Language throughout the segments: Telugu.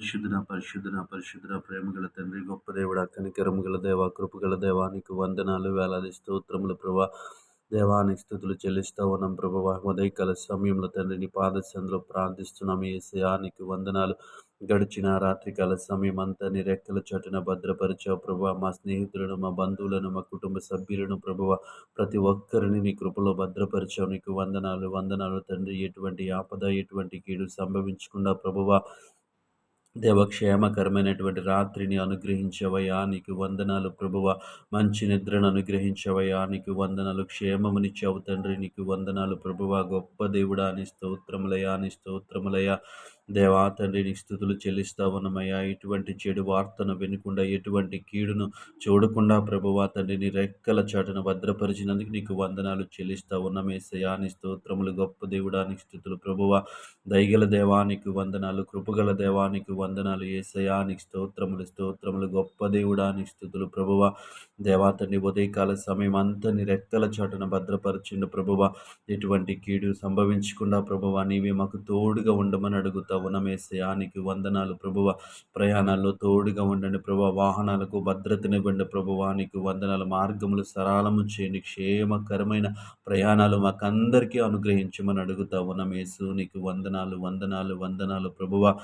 పరిశుద్ధన పరిశుద్ధన పరిశుద్ధన ప్రేమగల తండ్రి గొప్ప దేవుడ కనికరము గల దేవ కృపగల దేవానికి వందనాలు వేలాది స్తోత్రములు ప్రభా. దేవానికి స్థుతులు చెల్లిస్తా ఉన్నాం ప్రభా. ఉదయకాల సమయంలో తండ్రిని పాదశంలో ప్రార్థిస్తున్నాం. ఏసయానికి వందనాలు. గడిచిన రాత్రికాల సమయం అంతా నీ రెక్కల చటున భద్రపరిచావు ప్రభు. మా స్నేహితులను మా బంధువులను మా కుటుంబ సభ్యులను ప్రభువ ప్రతి ఒక్కరిని నీ కృపలో భద్రపరిచావు. నీకు వందనాలు వందనాలు తండ్రి. ఎటువంటి ఆపద ఎటువంటి కీడు సంభవించకుండా ప్రభువ దేవక్షేమకరమైనటువంటి రాత్రిని అనుగ్రహించవయా నీకు వందనాలు ప్రభువ. మంచి నిద్రను అనుగ్రహించవయా నీకు వందనాలు. క్షేమమునిచ్చావు తండ్రి నీకు వందనాలు ప్రభువ. గొప్ప దేవుడా అని స్తోత్రములయా అని స్తోత్రములయా దేవా తండ్రి నీ స్థుతులు చెల్లిస్తా ఉన్నమయ్యా. ఎటువంటి చెడు వార్తను వినకుండా ఎటువంటి కీడును చూడకుండా ప్రభువా తండ్రి నీ రెక్కల చాటును భద్రపరిచినందుకు నీకు వందనాలు చెల్లిస్తా ఉన్నమేసయా నీ స్తోత్రములు గొప్ప దేవుడానికి స్థుతులు ప్రభువ. దైగల దేవానికి వందనాలు కృపగల దేవానికి వందనాలు. ఏసయానికి స్తోత్రములు స్తోత్రములు గొప్ప దేవుడానికి స్థుతులు ప్రభువ. దేవాతని ఉదయకాల సమయం అంతా నీ రెక్కల చాటున భద్రపరిచిండు ప్రభువ. ఎటువంటి కీడు సంభవించకుండా ప్రభువ నీవే మాకు తోడుగా ఉండమని అడుగుతా ఉన్నమేసయానికి వందనాలు ప్రభువ. ప్రయాణాల్లో తోడుగా ఉండండి ప్రభు వాహనాలకు భద్రతనివ్వండి ప్రభువానికి వందనాలు. మార్గములు సరళము చేయండి. క్షేమకరమైన ప్రయాణాలు మాకందరికీ అనుగ్రహించమని అడుగుతా ఉన్నమేసు నీకు వందనాలు వందనాలు వందనాలు ప్రభువ.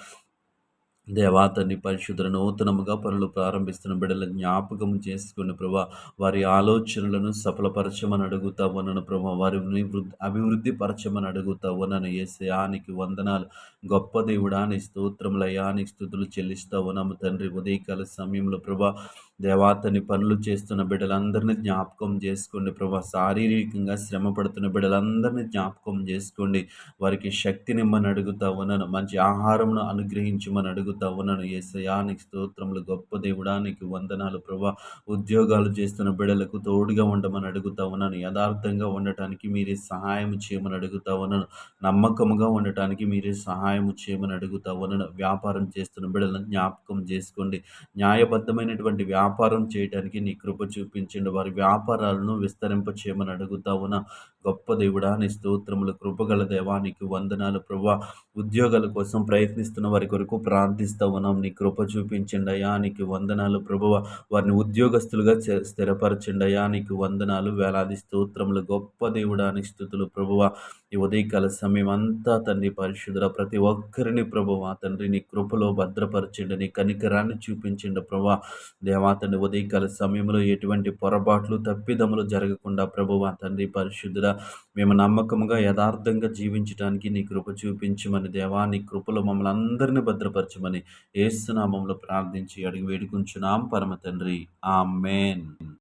దేవాతని పరిశుద్ధ నూతనముగా పనులు ప్రారంభిస్తున్న బిడ్డల జ్ఞాపకం చేసుకుని ప్రభా వారి ఆలోచనలను సఫలపరచమని అడుగుతా ఉన్నాను ప్రభా వారిని అభివృద్ధి పరచమని అడుగుతా ఉన్నాను ఏసయానికి వందనాలు. గొప్ప దేవుడాని స్తోత్రములయానికి స్థుతులు చెల్లిస్తా ఉన్నాము తండ్రి ఉదయకాల సమయంలో ప్రభా దేవాతని పనులు చేస్తున్న బిడ్డలందరినీ జ్ఞాపకం చేసుకోండి. ప్రభా శారీరకంగా శ్రమ పడుతున్న బిడ్డలందరినీ జ్ఞాపకం చేసుకోండి. వారికి శక్తినిమ్మని అడుగుతా ఉన్నాను. మంచి ఆహారంను అనుగ్రహించమని అడుగుతా ఉన్నాను. ఏసయానికి స్తోత్రములు గొప్ప దేవుడానికి వందనాలు. ప్రభా ఉద్యోగాలు చేస్తున్న బిడ్డలకు తోడుగా ఉండమని అడుగుతా ఉన్నాను. యథార్థంగా ఉండటానికి మీరే సహాయం చేయమని అడుగుతా ఉన్నాను. నమ్మకముగా ఉండటానికి మీరే సహాయం చేయమని అడుగుతా ఉన్నాను. వ్యాపారం చేస్తున్న బిడ్డలను జ్ఞాపకం చేసుకోండి. న్యాయబద్ధమైనటువంటి వ్యాపారం వ్యాపారం చేయడానికి నీ కృప చూపించండి. వారి వ్యాపారాలను విస్తరింప చేయమని అడుగుతా ఉన్న గొప్ప దేవుడా నీ స్తోత్రములు కృపగల దేవానికి వందనాలు ప్రభా. ఉద్యోగాల కోసం ప్రయత్నిస్తున్న వారి కొరకు ప్రార్థిస్తా ఉన్నాం. నీ కృప చూపించండి అయ్యా నీకు వందనాలు ప్రభువ. వారిని ఉద్యోగస్తులుగా స్థిరపరచండి అయ్యా నీకు వందనాలు వేలాది స్తోత్రములు. గొప్ప దేవుడానికి స్థుతులు ప్రభువ. ఈ ఉదయకాల సమయం అంతా తండ్రి పరిశుద్ధుల ప్రతి ఒక్కరిని ప్రభువ. తండ్రి నీ కృపలో భద్రపరచండి నీ కనికరాన్ని చూపించండి ప్రభా. దేవా తండ్రి ఉదయకాల సమయంలో ఎటువంటి పొరపాట్లు తప్పిదములు జరగకుండా ప్రభువ తండ్రి పరిశుద్ధుల మేము నమ్మకంగా యథార్థంగా జీవించడానికి నీ కృప చూపించమని దేవా నీ కృపలో మమ్మల్ని అందరినీ భద్రపరచమని ఏసునామంలో ప్రార్థించి అడిగి వేడుకుంటున్నాం పరమ తండ్రి. ఆ మేన్